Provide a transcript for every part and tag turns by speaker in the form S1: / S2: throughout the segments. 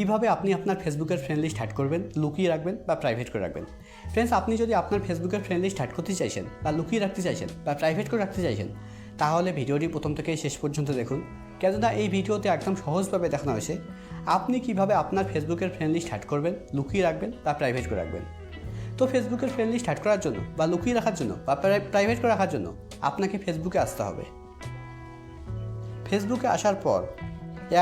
S1: কীভাবে আপনি আপনার ফেসবুকের ফ্রেন্ড লিস্ট হ্যাড করবেন, লুকিয়ে রাখবেন বা প্রাইভেট করে রাখবেন? ফ্রেন্ডস আপনি যদি আপনার ফেসবুকের ফ্রেন্ড লিস্ট হ্যাড করতে চাইছেন বা লুকিয়ে রাখতে চাইছেন বা প্রাইভেট করে রাখতে চাইছেন, তাহলে ভিডিওটি প্রথম থেকে শেষ পর্যন্ত দেখুন। কেননা এই ভিডিওতে একদম সহজভাবে দেখানো হয়েছে, আপনি কীভাবে আপনার ফেসবুকের ফ্রেন্ড লিস্ট হ্যাড করবেন, লুকিয়ে রাখবেন বা প্রাইভেট করে রাখবেন? তো ফেসবুকের ফ্রেন্ড লিস্ট হ্যাড করার জন্য বা লুকিয়ে রাখার জন্য বা প্রাইভেট করে রাখার জন্য আপনাকে ফেসবুকে আসতে হবে। ফেসবুকে আসার পর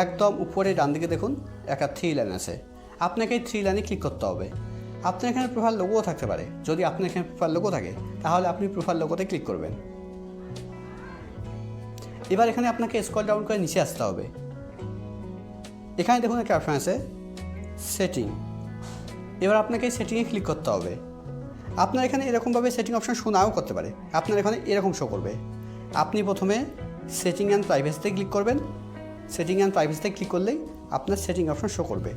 S1: একদম উপরে ডান দিকে দেখুন একটা থ্রি লাইন আছে। আপনাকে এই থ্রি লাইনে ক্লিক করতে হবে। আপনার এখানে প্রোফাইল লোগোও থাকতে পারে। যদি আপনার এখানে প্রোফাইল লোগো থাকে, তাহলে আপনি প্রোফাইল লোগোতে ক্লিক করবেন। এবার এখানে আপনাকে স্কল ডাউন করে নিচে আসতে হবে। এখানে দেখুন একটা অপশান আছে সেটিং এবার আপনাকে সেটিংয়ে ক্লিক করতে হবে। আপনার এখানে এরকমভাবে সেটিং অপশন শো নাও করতে পারে। আপনার এখানে এরকম শো করবে। আপনি প্রথমে সেটিং অ্যান্ড প্রাইভেসিতে ক্লিক করবেন। সেটিং অ্যান্ড প্রাইভেসিতে ক্লিক করলেই আপনার সেটিং অপশন শো করবে।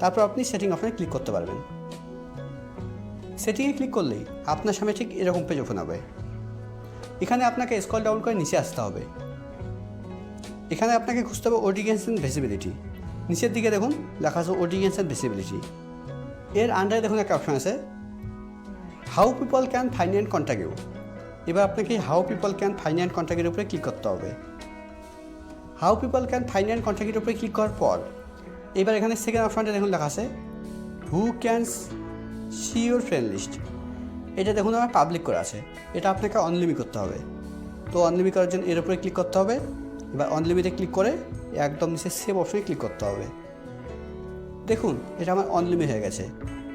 S1: তারপর আপনি সেটিং অপশনে ক্লিক করতে পারবেন। সেটিংয়ে ক্লিক করলেই আপনার সামনে ঠিক এরকম পেজ ওপেন হবে। এখানে আপনাকে স্কল ডাউন করে নিচে আসতে হবে। এখানে আপনাকে খুঁজতে হবে অডিয়েন্স অ্যান্ড ভিজিবিলিটি নিচের দিকে দেখুন, লেখা আছে অডিয়েন্স অ্যান্ড ভিজিবিলিটি এর আন্ডারে দেখুন একটা অপশন আছে। How people can find and contact you এবার আপনাকে how people can find and কন্ট্যাক্টের উপরে ক্লিক করতে হবে। How people can find and কন্ট্যাক্টের উপরে ক্লিক করার পর, এবার এখানে সেকেন্ড অপশনটা দেখুন লেখা আছে who can see your friend list এটা দেখুন আমার পাবলিক করে আছে, এটা আপনাকে অনলিমি করতে হবে। তো অনলিমি করার জন্য এর উপরে ক্লিক করতে হবে, এবার অনলিমিটে ক্লিক করে একদম নিচে সেভ অপশনে ক্লিক করতে হবে। দেখুন, এটা আমার অনলিমি হয়ে গেছে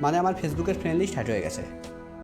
S1: মানে আমার ফেসবুকের ফ্রেন্ড লিস্ট হ্যাট হয়ে গেছে।